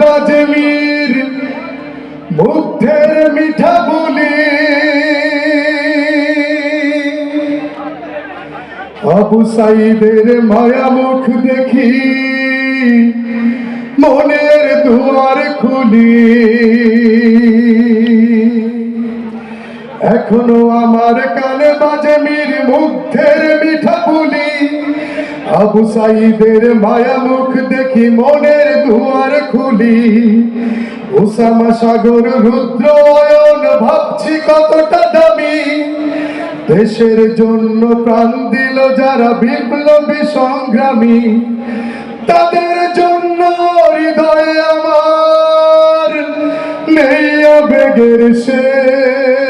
বাজে মীর, মুগ্ধের মিঠা বলি। আবু সাইদের মায়া মুখ দেখি, মনের দুয়ার খুলি। এখনও আমার কানে বাজে মীর, মুগ্ধের মিঠা বলি। আবু সাইদের মায়া মুখ দেখি মনের দুয়ার খুলি। উসামা সাগর রুদ্র অয়ন, ভাবছি কতটা দামি। দেশের জন্য প্রাণ দিল যারা বিপ্লবী সংগ্রামী। তাদের জন্য হৃদয়ে আমার নেই আবেগের শেষ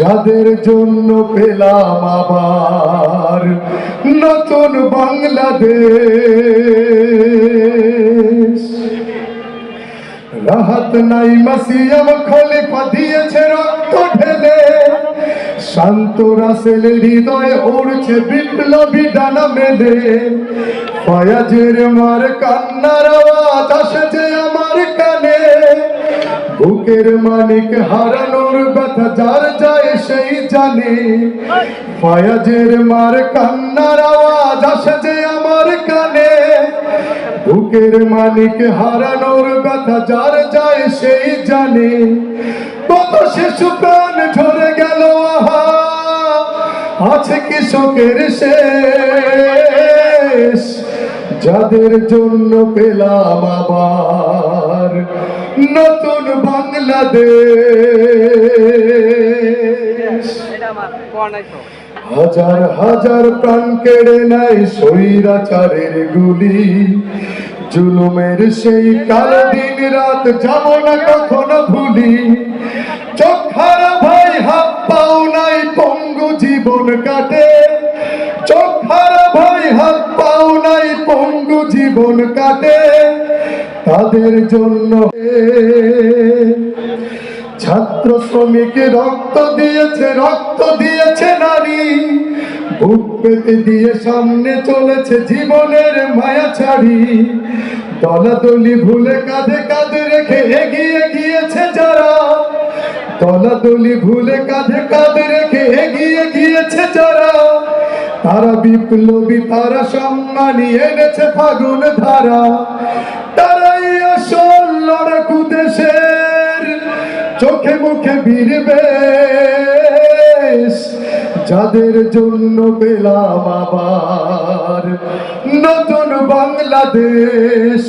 যাদের জন্য পেলাম আবার, নতুন বাংলাদেশ। রাহাত নাই মাসিয়াম খলিফা দিয়েছে রক্ত ঢেলে। শান্ত রাসেল হৃদয়ে উড়ছে বিপ্লবী ডানা মেলে ফয়াজের মার কান্নার আওয়াজ আসে যে আমার কানে। বুকের মানিক ব্যথা যার যায় সেই জানে। ফয়াজের মার কান্নার আওয়াজ আসে যে আমার কানে। বুকের মালিক হারানোর কথা যার যায় সেই জানে। কত শিশু প্রাণ ঝরে গেল, আহা! আছে কৃষকের শেষ। যাদের জন্য পেলাম আবার নতুন বাংলাদেশ। হাজার হাজার প্রাণ কেড়ে নেয় স্বৈরাচারের গুলি। জুলুমের সেই কাল দিন রাত যাব না কখনো ভুলি। চোখারা ভাই হাত পাও নাই, পঙ্গু জীবন কাটে। চোখারা ভাই হাত পাও নাই, পঙ্গু জীবন কাটে। তাদের জন্য ছাত্র শ্রমিক রক্ত দিয়েছে রক্ত দিয়েছে নারী। বুক পেতে দিয়ে সামনে চলেছে জীবনের মায়া ছাড়ি। দলাদলি ভুলে কাঁধে কাঁধে রেখে এগিয়ে গিয়েছে যারা। দলাদলি ভুলে কাঁধে কাঁধে রেখে এগিয়ে গিয়েছে যারা। তারা বিপ্লবী, তারা সম্মানী, এনেছে ফাগুন ধারা। তারাই আসল চোখে মুখে বীরবে যাদের জন্য পেলাম আবার। নতুন বাংলাদেশ,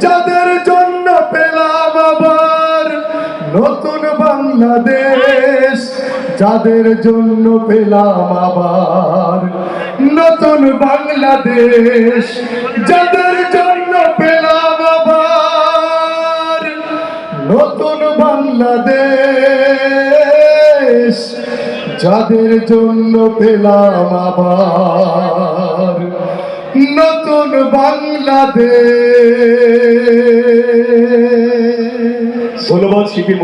যাদের জন্য পেলাম আবার। নতুন বাংলাদেশ, যাদের জন্য পেলাম আবার। নতুন বাংলাদেশ, যাদের যাদের জন্য পেলাম আবার নতুন বাংলাদেশ। ধন্যবাদ শিপি